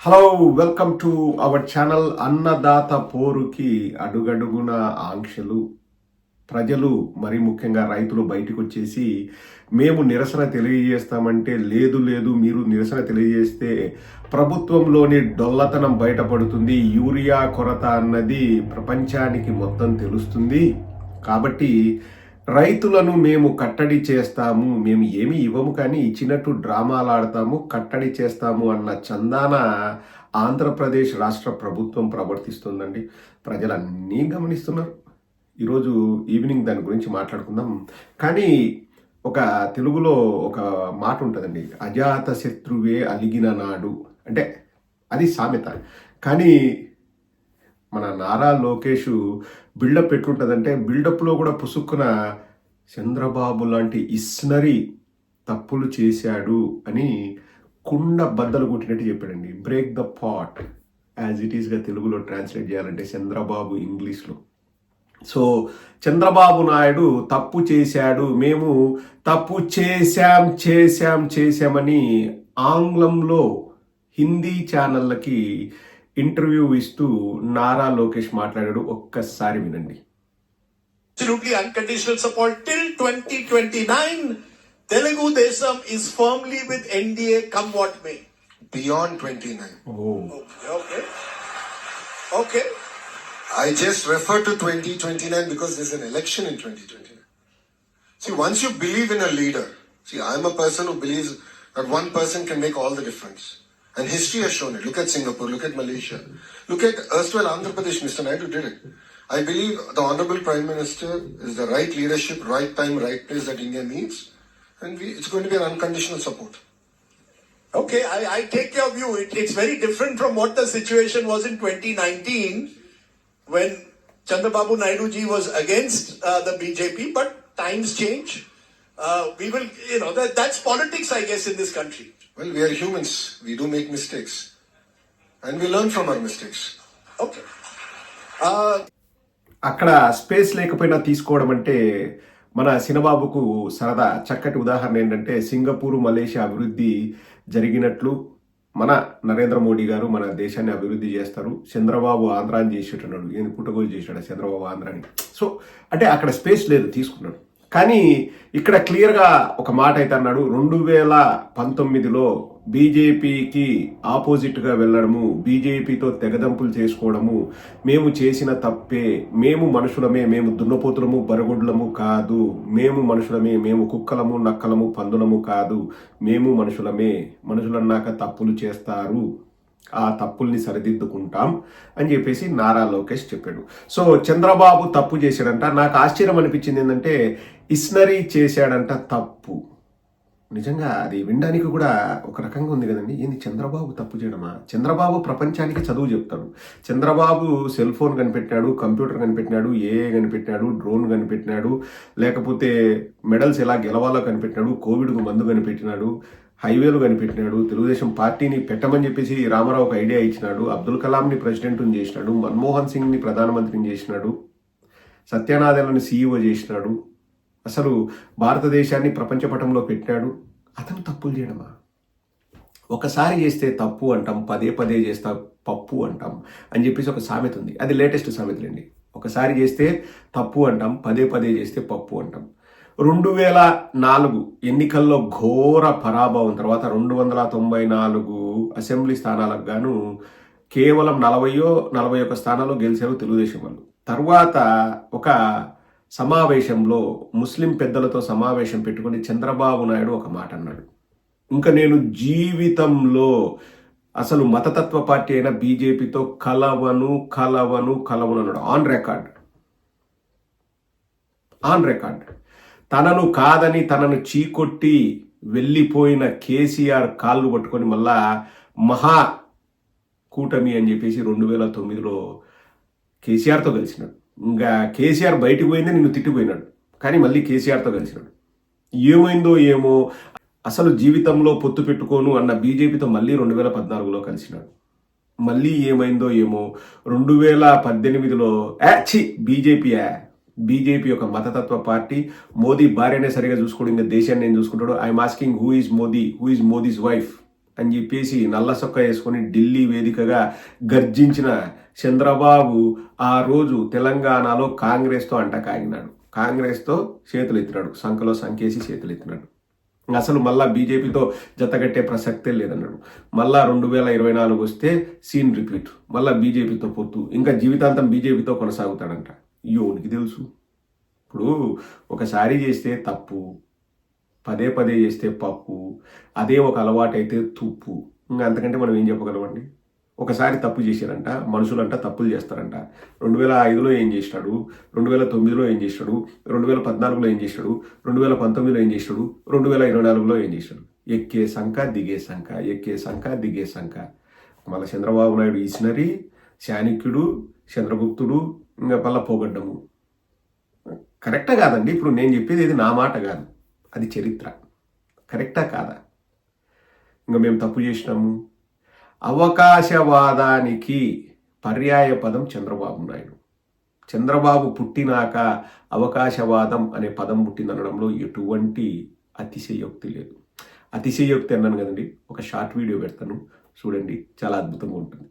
Hello welcome to our channel అన్నదాత పోరుకి అడుగడుగున ఆంక్షలు ప్రజలు మరి ముఖ్యంగా రైతులు బయటకు వచ్చేసి మేము నిరసన తెలియజేస్తామంటే లేదు లేదు మీరు నిరసన తెలియజేస్తే ప్రభుత్వంలోని డొల్లతనం బయటపడుతుంది యూరియా కొరత అన్నది ప్రపంచానికి మొత్తం తెలుస్తుంది. కాబట్టి రైతులను మేము కట్టడి చేస్తాము మేము ఏమి ఇవ్వము కానీ ఇచ్చినట్టు డ్రామాలు ఆడతాము కట్టడి చేస్తాము అన్న చందాన ఆంధ్రప్రదేశ్ రాష్ట్ర ప్రభుత్వం ప్రవర్తిస్తుందండి. ప్రజలన్నీ గమనిస్తున్నారు. ఈరోజు ఈవినింగ్ దాని గురించి మాట్లాడుకుందాం. కానీ ఒక తెలుగులో ఒక మాట ఉంటుందండి. అజాత శత్రువే అలిగిన నాడు. అంటే అది సామెత. కానీ మన నారా లోకేష్ బిల్డప్ ఎట్లుంటుందంటే బిల్డప్లో కూడా పుసుక్కున చంద్రబాబు లాంటి ఇస్నరీ తప్పులు చేశాడు అని కుండ బద్దలు కొట్టినట్టు చెప్పాడండి. Break the pot as it ఈస్గా తెలుగులో ట్రాన్స్లేట్ చేయాలంటే చంద్రబాబు ఇంగ్లీష్లో. సో చంద్రబాబు నాయుడు తప్పు చేశాడు మేము తప్పు చేశాం చేశాం చేశామని ఆంగ్లంలో హిందీ ఛానళ్ళకి ఇంటర్వ్యూ ఇస్తూ నారా లోకేష్ మాట్లాడాడు ఒక్కసారి వినండి absolutely unconditional support till 2029. Telugu Desam is firmly with NDA, come what may. beyond 29. Oh Okay. Okay. I just refer to 2029 because there's an election in 2029. See, once you believe in a leader, see, I'm a person who believes that one person can make all the difference. And history has shown it. Look at Singapore, look at Malaysia, look at erstwhile Andhra Pradesh, Mr. Naidu did it. I believe the Honorable Prime Minister is the right leadership, right time, right place that India needs. And we, it's going to be an unconditional support. Okay, I, I take your view. It, it's very different from what the situation was in 2019 when Chandrababu Naidu ji was against uh, the BJP, but times change. Uh, we will, you know, that, that's politics, I guess, in this country. Well, we are humans. We do make mistakes. And we learn from our mistakes. Okay. Uh, అక్కడ space లేకపోయినా తీసుకోవడం అంటే మన సినబాబుకు సరదా చక్కటి ఉదాహరణ ఏంటంటే Singapore Malaysia అభివృద్ధి జరిగినట్లు మన నరేంద్ర మోడీ గారు మన దేశాన్ని అభివృద్ధి చేస్తారు చంద్రబాబు ఆంధ్రాని చేసేటన్నాడు ఈయన పుట్టగోలు చేశాడు చంద్రబాబు ఆంధ్రాని సో అంటే అక్కడ స్పేస్ లేదు తీసుకున్నాడు కానీ ఇక్కడ క్లియర్గా ఒక మాట అయితే అన్నాడు. రెండు వేల పంతొమ్మిదిలో బీజేపీకి ఆపోజిట్గా వెళ్ళడము బీజేపీతో తెగదంపులు చేసుకోవడము మేము చేసిన తప్పే మేము మనుషులమే మేము దున్నపోతులము బరగొడ్లము కాదు మేము మనుషులమే మేము కుక్కలము నక్కలము పందులము కాదు మేము మనుషులమే మనుషులన్నాక తప్పులు చేస్తారు ఆ తప్పుల్ని సరిదిద్దుకుంటాం అని చెప్పేసి నారా లోకేష్ చెప్పాడు. సో చంద్రబాబు తప్పు చేశాడంట. నాకు ఆశ్చర్యం అనిపించింది ఏంటంటే ఇస్నరీ చేశాడంట తప్పు. నిజంగా అది వినడానికి కూడా ఒక రకంగా ఉంది కదండి. ఏంది చంద్రబాబు తప్పు చేయడమా? చంద్రబాబు ప్రపంచానికి చదువు చెప్తాడు. చంద్రబాబు సెల్ ఫోన్ కనిపెట్టినాడు కంప్యూటర్ కనిపెట్టినాడు ఏఏ కనిపెట్టినాడు డ్రోన్ కనిపెట్టినాడు లేకపోతే మెడల్స్ ఎలా గెలవాలో కనిపెట్టినాడు కోవిడ్కు మందు కనిపెట్టినాడు హైవేలు కనిపెట్టినాడు తెలుగుదేశం పార్టీని పెట్టమని చెప్పేసి రామారావు ఒక ఐడియా ఇచ్చినాడు అబ్దుల్ కలాంని ప్రెసిడెంట్ని చేసినాడు మన్మోహన్ సింగ్ని ప్రధానమంత్రిని చేసినాడు సత్యనాథలను సీఈఓ చేసినాడు అసలు భారతదేశాన్ని ప్రపంచ పటంలో పెట్టాడు అతను తప్పులు చేయడమా? ఒకసారి చేస్తే తప్పు అంటాం పదే పదే చేస్తా పప్పు అంటాం అని చెప్పేసి ఒక సామెత ఉంది. అది లేటెస్ట్ సామెతలండి ఒకసారి చేస్తే తప్పు అంటాం పదే పదే చేస్తే పప్పు అంటాం. రెండు వేల నాలుగు ఎన్నికల్లో ఘోర పరాభవం తర్వాత రెండు వందల తొంభై నాలుగు అసెంబ్లీ స్థానాలకు గాను కేవలం నలభయో నలభై ఒక్క స్థానాల్లో గెలిచారు తెలుగుదేశం వాళ్ళు. తర్వాత ఒక సమావేశంలో ముస్లిం పెద్దలతో సమావేశం పెట్టుకుని చంద్రబాబు నాయుడు ఒక మాట అన్నాడు. ఇంకా నేను జీవితంలో అసలు మతతత్వ పార్టీ అయిన బీజేపీతో కలవను కలవను కలవను అన్నాడు. ఆన్ రికార్డ్ ఆన్ రికార్డ్ తనను కాదని తనను చీకొట్టి వెళ్ళిపోయిన కేసీఆర్ కాళ్ళు పట్టుకొని మళ్ళా మహా కూటమి అని చెప్పేసి రెండు వేల తొమ్మిదిలో కేసీఆర్తో కలిసినాడు. ఇంకా కేసీఆర్ బయటికి పోయిందే నిన్ను తిట్టిపోయినాడు. కానీ మళ్ళీ కేసీఆర్తో కలిసినాడు. ఏమైందో ఏమో అసలు జీవితంలో పొత్తు పెట్టుకోను అన్న బీజేపీతో మళ్ళీ రెండు వేల పద్నాలుగులో కలిసినాడు. మళ్ళీ ఏమైందో ఏమో రెండు వేల పద్దెనిమిదిలో యాచి బీజేపీ బీజేపీ ఒక మతతత్వ పార్టీ. మోదీ భార్యనే సరిగా చూసుకోడు ఇంకా దేశాన్ని నేను చూసుకుంటాడు? I'm asking who is Modi who is Modi's wife అని చెప్పేసి నల్ల సొక్క వేసుకొని ఢిల్లీ వేదికగా గర్జించిన చంద్రబాబు ఆ రోజు తెలంగాణలో కాంగ్రెస్తో అంట కాగినాడు. కాంగ్రెస్తో చేతులు ఎత్తినాడు సంఖలో సంకేసి చేతులు ఎత్తినాడు అసలు మళ్ళా బీజేపీతో జతగట్టే ప్రసక్తే లేదన్నాడు. మళ్ళా రెండు వేల ఇరవై నాలుగు వస్తే సీన్ రిపీట్. మళ్ళా బీజేపీతో పొత్తు. ఇంకా జీవితాంతం బీజేపీతో కొనసాగుతాడంట. యోనికి తెలుసు. ఇప్పుడు ఒకసారి చేస్తే తప్పు. పదే పదే చేస్తే పప్పు అదే ఒక అలవాటైతే తుప్పు. ఇంకా అంతకంటే మనం ఏం చెప్పగలమండి? ఒకసారి తప్పు చేశారంట మనుషులంట తప్పులు చేస్తారంట. రెండు వేల ఐదులో ఏం చేసినాడు? రెండు వేల తొమ్మిదిలో ఏం చేసినాడు? రెండు వేల పద్నాలుగులో ఏం చేసినాడు? రెండు వేల పంతొమ్మిదిలో ఏం చేసినాడు? రెండు వేల ఇరవై నాలుగులో ఏం చేసినాడు? ఎక్కే సంఖ దిగే సంఖ ఎక్కే సంఖ దిగే సంఖ మళ్ళీ చంద్రబాబు నాయుడు ఈసినరి శానిక్యుడు చంద్రగుప్తుడు ఇంకా పల్ల పోగడ్డము. కరెక్టా కాదండి. ఇప్పుడు నేను చెప్పేది ఇది నా మాట కాదు. అది చరిత్ర. కరెక్టా కాదా? ఇంకా మేము తప్పు చేసినాము? అవకాశవాదానికి పర్యాయ పదం చంద్రబాబు నాయుడు. చంద్రబాబు పుట్టినాక అవకాశవాదం అనే పదం పుట్టిందనడంలో ఎటువంటి అతిశయోక్తి లేదు. అతిశయోక్తి అన్నాను కదండి ఒక షార్ట్ వీడియో పెడతాను. చూడండి చాలా అద్భుతంగా ఉంటుంది.